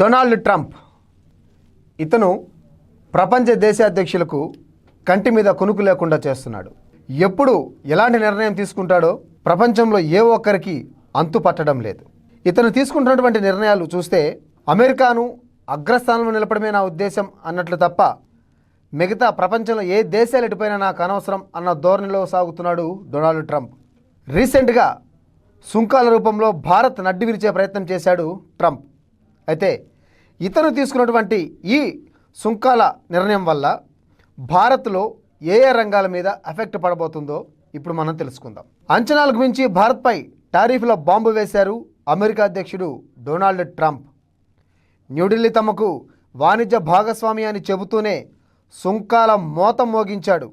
Donald Trump. ఇతను ప్రపంచ దేశాధ్యక్షులకు కంటి మీద కొనుకు లేకుండా చేస్తున్నాడు. ఎప్పుడు ఎలాంటి నిర్ణయం తీసుకుంటాడో ప్రపంచంలో ఏ ఒక్కరికి అంతు పట్టడం లేదు. ఇతను తీసుకుంటున్నటువంటి నిర్ణయాలు చూస్తే అమెరికాను అగ్రస్థానంలో నిలపడమే నా ఉద్దేశం అన్నట్లు తప్ప మిగతా ప్రపంచంలో ఏ దేశాలు ఎటుపోయినా నాకు అనవసరం అన్న ధోరణిలో సాగుతున్నాడు డొనాల్డ్ ట్రంప్. రీసెంట్గా సుంకాల రూపంలో భారత్ నడ్డి విరిచే ప్రయత్నం చేశాడు ట్రంప్. అయితే ఇతను తీసుకున్నటువంటి ఈ సుంకాల నిర్ణయం వల్ల భారత్లో ఏ ఏ రంగాల మీద ఎఫెక్ట్ పడబోతుందో ఇప్పుడు మనం తెలుసుకుందాం. అంచనాలకు మించి భారత్పై టారిఫ్లో బాంబు వేశారు అమెరికా అధ్యక్షుడు డొనాల్డ్ ట్రంప్. న్యూఢిల్లీ తమకు వాణిజ్య భాగస్వామి అని చెబుతూనే సుంకాల మోత మోగించాడు.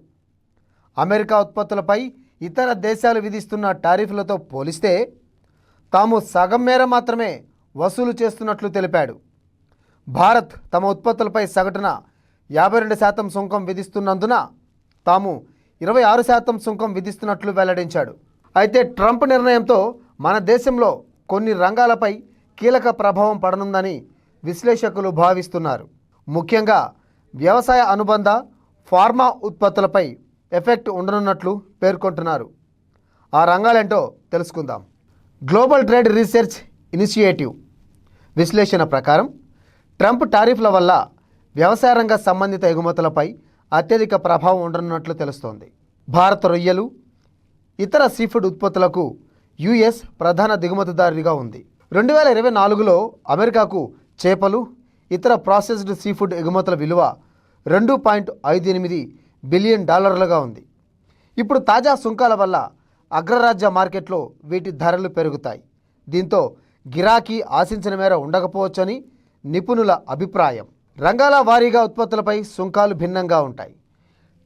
అమెరికా ఉత్పత్తులపై ఇతర దేశాలు విధిస్తున్న టారిఫ్లతో పోలిస్తే తాము సగం మేర మాత్రమే వసూలు చేస్తున్నట్లు తెలిపాడు. భారత్ తమ ఉత్పత్తులపై సగటున యాభై రెండు శాతం సుంకం విధిస్తున్నందున తాము ఇరవై ఆరు శాతం సుంకం విధిస్తున్నట్లు వెల్లడించాడు. అయితే ట్రంప్ నిర్ణయంతో మన దేశంలో కొన్ని రంగాలపై కీలక ప్రభావం పడనుందని విశ్లేషకులు భావిస్తున్నారు. ముఖ్యంగా వ్యవసాయ అనుబంధ ఫార్మా ఉత్పత్తులపై ఎఫెక్ట్ ఉండనున్నట్లు పేర్కొంటున్నారు. ఆ రంగాలేంటో తెలుసుకుందాం. గ్లోబల్ ట్రేడ్ రీసెర్చ్ ఇనిషియేటివ్ విశ్లేషణ ప్రకారం ట్రంప్ టారిఫ్ల వల్ల వ్యవసాయ రంగ సంబంధిత ఎగుమతులపై అత్యధిక ప్రభావం ఉండనున్నట్లు తెలుస్తోంది. భారత రొయ్యలు ఇతర సీఫుడ్ ఉత్పత్తులకు యుఎస్ ప్రధాన దిగుమతిదారుగా ఉంది. రెండు వేల ఇరవై నాలుగులో అమెరికాకు చేపలు ఇతర ప్రాసెస్డ్ సీఫుడ్ ఎగుమతుల విలువ రెండు పాయింట్ ఐదు ఎనిమిది బిలియన్ డాలర్లుగా ఉంది. ఇప్పుడు తాజా సుంకాల వల్ల అగ్రరాజ్య మార్కెట్లో వీటి ధరలు పెరుగుతాయి. దీంతో గిరాకీ ఆశించిన మేర ఉండకపోవచ్చని నిపుణుల అభిప్రాయం. రంగాల వారీగా ఉత్పత్తులపై సుంకాలు భిన్నంగా ఉంటాయి.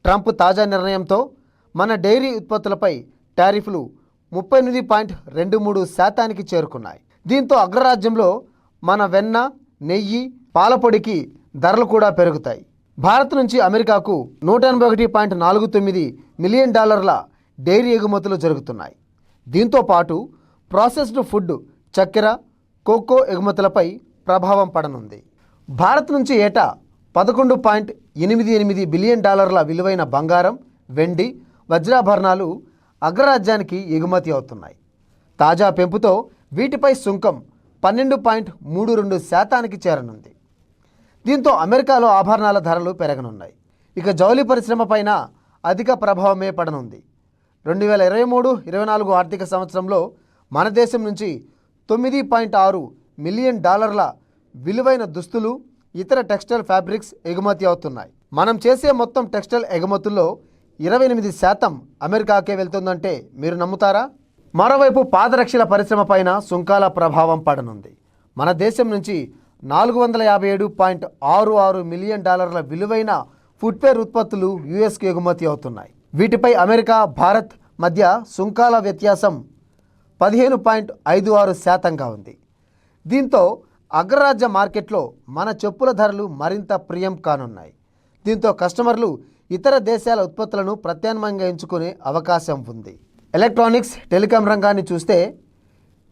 ట్రంప్ తాజా నిర్ణయంతో మన డైరీ ఉత్పత్తులపై టారిఫ్లు ముప్పై ఎనిమిది పాయింట్ రెండు మూడు శాతానికి చేరుకున్నాయి. దీంతో అగ్రరాజ్యంలో మన వెన్న నెయ్యి పాలపొడికి ధరలు కూడా పెరుగుతాయి. భారత్ నుంచి అమెరికాకు నూట ఎనభై ఒకటి పాయింట్ నాలుగు తొమ్మిది మిలియన్ డాలర్ల డైరీ ఎగుమతులు జరుగుతున్నాయి. దీంతో పాటు ప్రాసెస్డ్ ఫుడ్ చక్కెర కోకో ఎగుమతులపై ప్రభావం పడనుంది. భారత్ నుంచి ఏటా పదకొండు పాయింట్ ఎనిమిది ఎనిమిది బిలియన్ డాలర్ల విలువైన బంగారం వెండి వజ్రాభరణాలు అగ్రరాజ్యానికి ఎగుమతి అవుతున్నాయి. తాజా పెంపుతో వీటిపై సుంకం పన్నెండు పాయింట్ మూడు రెండు శాతానికి చేరనుంది. దీంతో అమెరికాలో ఆభరణాల ధరలు పెరగనున్నాయి. ఇక జౌలి పరిశ్రమ పైన అధిక ప్రభావమే పడనుంది. రెండు వేల ఇరవై మూడు ఇరవై నాలుగు ఆర్థిక సంవత్సరంలో మన దేశం నుంచి తొమ్మిది పాయింట్ ఆరు మిలియన్ డాలర్ల విలువైన దుస్తులు ఇతర టెక్స్టైల్ ఫ్యాబ్రిక్స్ ఎగుమతి అవుతున్నాయి. మనం చేసే మొత్తం టెక్స్టైల్ ఎగుమతుల్లో ఇరవై ఎనిమిది శాతం అమెరికాకే వెళ్తుందంటే మీరు నమ్ముతారా? మరోవైపు పాదరక్షల పరిశ్రమ పైన సుంకాల ప్రభావం పడనుంది. మన దేశం నుంచి నాలుగు వందల యాభై ఏడు పాయింట్ ఆరు ఆరు మిలియన్ డాలర్ల విలువైన ఫుట్వేర్ ఉత్పత్తులు యుఎస్కి ఎగుమతి అవుతున్నాయి. వీటిపై అమెరికా భారత్ మధ్య సుంకాల వ్యత్యాసం పదిహేను పాయింట్ ఐదు ఆరు శాతంగా ఉంది. దీంతో అగ్రరాజ్య మార్కెట్లో మన చెప్పుల ధరలు మరింత ప్రియం కానున్నాయి. దీంతో కస్టమర్లు ఇతర దేశాల ఉత్పత్తులను ప్రత్యామ్నాయంగా ఎంచుకునే అవకాశం ఉంది. ఎలక్ట్రానిక్స్ టెలికాం రంగాన్ని చూస్తే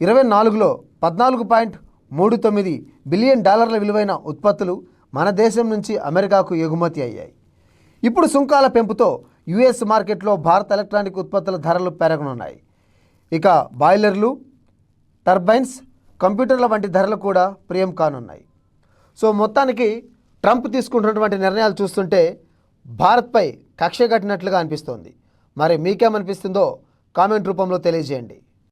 ఇరవై నాలుగులో పద్నాలుగు పాయింట్ మూడు తొమ్మిది బిలియన్ డాలర్ల విలువైన ఉత్పత్తులు మన దేశం నుంచి అమెరికాకు ఎగుమతి అయ్యాయి. ఇప్పుడు సుంకాల పెంపుతో యుఎస్ మార్కెట్లో భారత ఎలక్ట్రానిక్ ఉత్పత్తుల ధరలు పెరగనున్నాయి. ఇక బాయిలర్లు టర్బైన్స్ కంప్యూటర్ల వంటి ధరలు కూడా ప్రియం కానున్నాయి. సో మొత్తానికి ట్రంప్ తీసుకుంటున్నటువంటి నిర్ణయాలు చూస్తుంటే భారత్పై కక్ష కట్టినట్లుగా అనిపిస్తోంది. మరి మీకేమనిపిస్తుందో కామెంట్ రూపంలో తెలియజేయండి.